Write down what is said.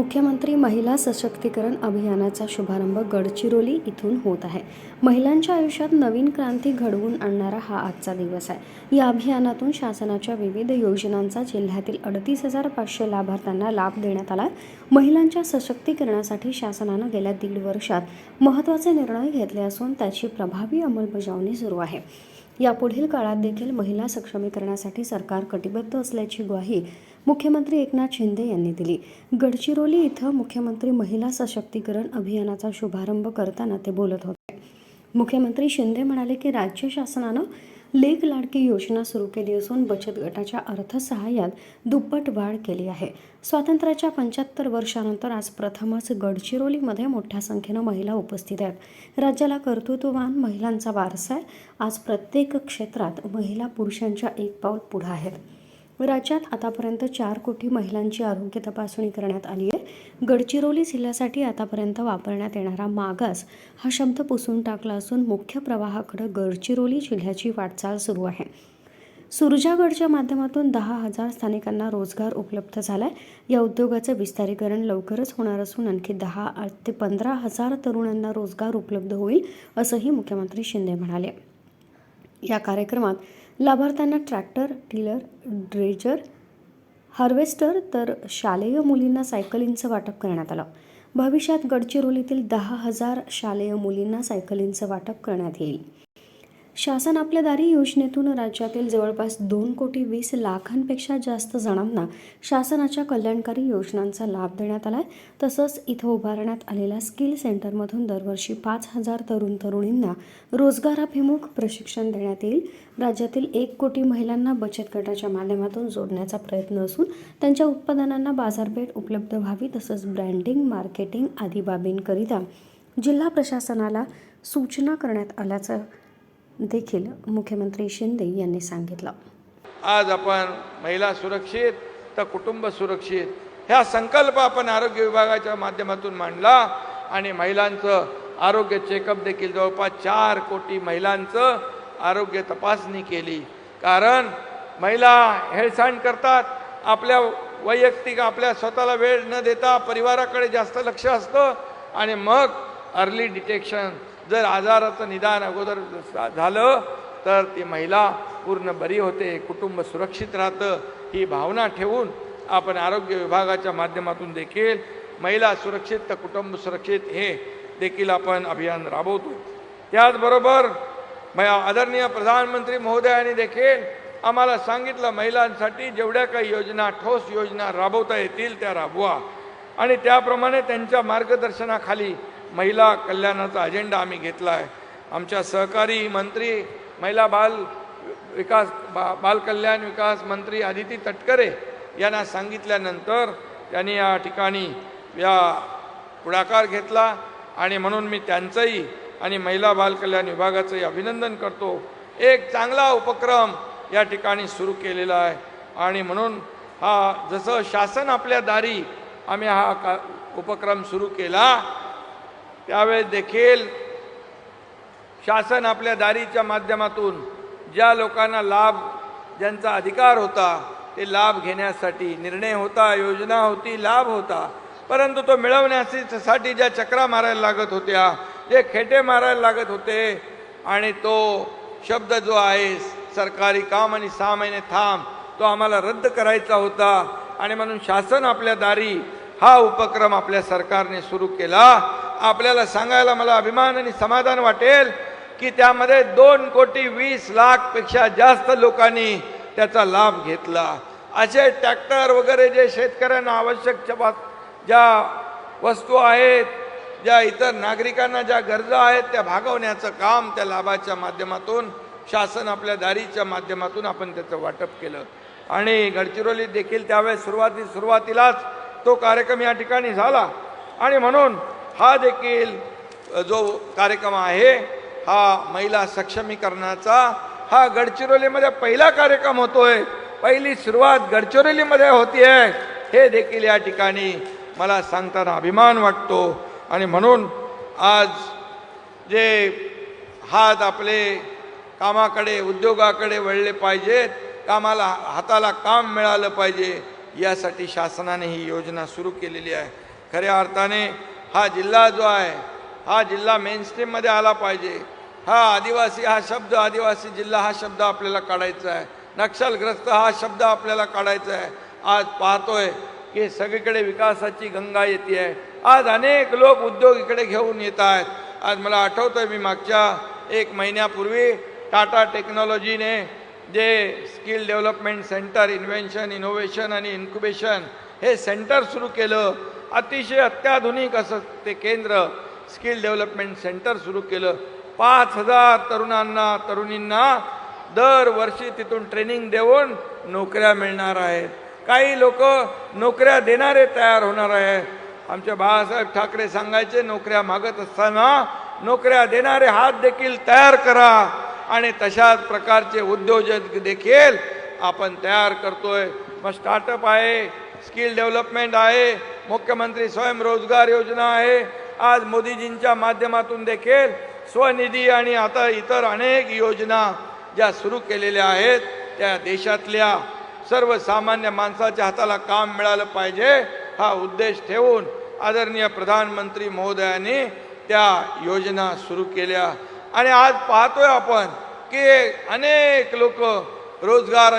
मुख्यमंत्री महिला सशक्तीकरण अभियानाचा शुभारंभ गडचिरोली इथून होत आहे. महिलांच्या आयुष्यात नवीन क्रांती घडवून आणणारा हा आजचा दिवस आहे. या अभियानातून शासनाच्या विविध योजनांचा जिल्ह्यातील अडतीस हजार पाचशे लाभार्थ्यांना लाभ देण्यात आला. महिलांच्या सशक्तीकरणासाठी शासनानं गेल्या दीड वर्षात महत्त्वाचे निर्णय घेतले असून त्याची प्रभावी अंमलबजावणी सुरू आहे. यापुढील काळात देखील महिला सक्षमीकरणासाठी सरकार कटिबद्ध असल्याची ग्वाही मुख्यमंत्री एकनाथ शिंदे यांनी दिली. गडचिरोली इथं मुख्यमंत्री महिला सशक्तीकरण अभियानाचा शुभारंभ करताना ते बोलत होते. मुख्यमंत्री शिंदे म्हणाले की राज्य शासनानं लेख लाडकी योजना सुरू केली असून बचत गटाच्या अर्थसहाय्यात दुप्पट वाढ केली आहे. स्वातंत्र्याच्या पंच्याहत्तर वर्षानंतर आज प्रथमच गडचिरोलीमध्ये मोठ्या संख्येनं महिला उपस्थित आहेत. राज्याला कर्तृत्ववान महिलांचा वारसा आहे. आज प्रत्येक क्षेत्रात महिला पुरुषांच्या एक पाऊल पुढं आहेत. राज्यात आतापर्यंत चार कोटी महिलांची आरोग्य तपासणी करण्यात आली आहे. गडचिरोली जिल्ह्यासाठी आतापर्यंत वापरण्यात येणारा मागास हा शब्द पुसून टाकला असून मुख्य प्रवाहाकडे गडचिरोली जिल्ह्याची वाटचाल सुरू आहे. सुरजागडच्या माध्यमातून दहा हजार स्थानिकांना रोजगार उपलब्ध झालाय. या उद्योगाचं विस्तारीकरण लवकरच होणार असून आणखी दहा ते पंधरा हजार तरुणांना रोजगार उपलब्ध होईल असंही मुख्यमंत्री शिंदे म्हणाले. या कार्यक्रमात लाभार्थ्यांना ट्रॅक्टर टिलर ड्रेजर हार्वेस्टर तर शालेय मुलींना सायकलींचं वाटप करण्यात आलं. भविष्यात गडचिरोलीतील दहा हजार शालेय मुलींना सायकलींचं वाटप करण्यात येईल. शासन आपल्या दारी योजनेतून राज्यातील जवळपास दोन कोटी वीस लाखांपेक्षा जास्त जणांना शासनाच्या कल्याणकारी योजनांचा लाभ देण्यात आला आहे तसंच इथं उभारण्यात आलेल्या स्किल सेंटरमधून दरवर्षी पाच हजार तरुण तरुणींना रोजगाराभिमुख प्रशिक्षण देण्यात येईल. राज्यातील एक कोटी महिलांना बचत गटाच्या माध्यमातून जोडण्याचा प्रयत्न असून त्यांच्या उत्पादनांना बाजारपेठ उपलब्ध व्हावी तसंच ब्रँडिंग मार्केटिंग आदी बाबींकरिता जिल्हा प्रशासनाला सूचना करण्यात आल्याचं देखील मुख्यमंत्री शिंदे यांनी सांगितलं. आज आपण महिला सुरक्षित तर कुटुंब सुरक्षित ह्या संकल्प आपण आरोग्य विभागाच्या माध्यमातून मांडला आणि महिलांचं आरोग्य चेकअप देखील जवळपास चार कोटी महिलांचं आरोग्य तपासणी केली. कारण महिला हेळसांड करतात आपल्या वैयक्तिक आपल्या स्वतःला वेळ न देता परिवाराकडे जास्त लक्ष असतं आणि मग अर्ली डिटेक्शन जर आजाराचं निदान अगोदर झालं तर ती महिला पूर्ण बरी होते कुटुंब सुरक्षित राहतं ही भावना ठेवून आपण आरोग्य विभागाच्या माध्यमातून देखील महिला सुरक्षित तर कुटुंब सुरक्षित हे देखील आपण अभियान राबवतो. त्याचबरोबर आदरणीय प्रधानमंत्री महोदयांनी देखील आम्हाला सांगितलं महिलांसाठी जेवढ्या काही योजना ठोस योजना राबवता येतील त्या राबवा. आणि त्याप्रमाणे त्यांच्या मार्गदर्शनाखाली महिला कल्याणाचा अजेंडा आम्ही घेतला आहे आमच्या सहकारी मंत्री महिला बाल विकास बा बालकल्याण विकास मंत्री आदिती तटकरे यांना सांगितल्यानंतर त्यांनी या ठिकाणी या पुढाकार घेतला आणि म्हणून मी त्यांचंही आणि महिला बालकल्याण विभागाचंही अभिनंदन करतो. एक चांगला उपक्रम या ठिकाणी सुरू केलेला आहे आणि म्हणून हा जसं शासन आपल्या दारी आम्ही हा का उपक्रम सुरू केला त्यावेळेस देखील शासन आपल्या दारीच्या माध्यमातून ज्या लोकांना लाभ ज्यांचा अधिकार होता ते लाभ घेण्यासाठी निर्णय होता योजना होती लाभ होता. परंतु तो मिळवण्यासाठी ज्या चक्रा मारायला लागत होत्या जे खेटे मारायला लागत होते आणि तो शब्द जो आहे सरकारी काम आणि सहा महिने थांब तो आम्हाला रद्द करायचा होता. आणि म्हणून शासन आपल्या दारी हा उपक्रम आपल्या सरकारने सुरू केला. आपल्याला सांगायला मला अभिमान आणि समाधान वाटेल की त्यामध्ये दोन कोटी वीस लाखपेक्षा जास्त लोकांनी त्याचा लाभ घेतला. असे ट्रॅक्टर वगैरे जे शेतकऱ्यांना आवश्यक ज्या वस्तू आहेत ज्या इतर नागरिकांना ज्या गरजा आहेत त्या भागवण्याचं काम त्या लाभाच्या माध्यमातून शासन आपल्या दारीच्या माध्यमातून आपण त्याचं वाटप केलं. आणि गडचिरोलीत देखील त्यावेळेस सुरुवाती सुरुवातीलाच तो कार्यक्रम या ठिकाणी झाला. आणि म्हणून हा देखील जो कार्यक्रम आहे हा महिला सक्षमीकरणाचा हा गडचिरोलीमध्ये पहिला कार्यक्रम होतोय. पहिली सुरुवात गडचिरोलीमध्ये होती आहे हे देखील या ठिकाणी मला सांगताना अभिमान वाटतो. आणि म्हणून आज जे हात आपले कामाकडे उद्योगाकडे वळले पाहिजेत कामाला हाताला काम मिळालं पाहिजे यासाठी शासनाने ही योजना सुरू केलेली आहे. खऱ्या अर्थाने हा जिल्हा जो आहे हा जिल्हा मेनस्ट्रीममध्ये आला पाहिजे. हा आदिवासी हा शब्द आदिवासी जिल्हा हा शब्द आपल्याला काढायचा आहे. नक्षलग्रस्त हा शब्द आपल्याला काढायचा आहे. आज पाहतोय की सगळीकडे विकासाची गंगा येते आहे. आज अनेक लोक उद्योग इकडे घेऊन येत आहेत. आज मला आठवतंय मी मागच्या एक महिन्यापूर्वी टाटा टेक्नॉलॉजीने जे skill development centre invention innovation आणि इन्क्युबेशन हे सेंटर सुरू केलं. अतिशय अत्याधुनिक असं ते केंद्र स्किल डेव्हलपमेंट सेंटर सुरू केलं. पाच हजार तरुणांना तरुणींना दरवर्षी तिथून ट्रेनिंग देऊन नोकऱ्या मिळणार आहेत. काही लोक नोकऱ्या देणारे तयार होणार आहेत. आमच्या बाळासाहेब ठाकरे सांगायचे नोकऱ्या मागत असताना नोकऱ्या देणारे हात देखील तयार करा आणि तशाच प्रकारचे उद्योजक देखील आपण तयार करतोय. मग स्टार्टअप आहे स्किल डेव्हलपमेंट आहे मुख्यमंत्री स्वयंरोजगार योजना आहे. आज मोदीजींच्या माध्यमातून देखील स्वनिधी आणि आता इतर अनेक योजना ज्या सुरू केलेल्या आहेत त्या देशातल्या सर्वसामान्य माणसाच्या हाताला काम मिळालं पाहिजे हा उद्देश ठेवून आदरणीय प्रधानमंत्री महोदयांनी त्या योजना सुरू केल्या. आणि आज पाहतोय आपण की अनेक लोक रोजगार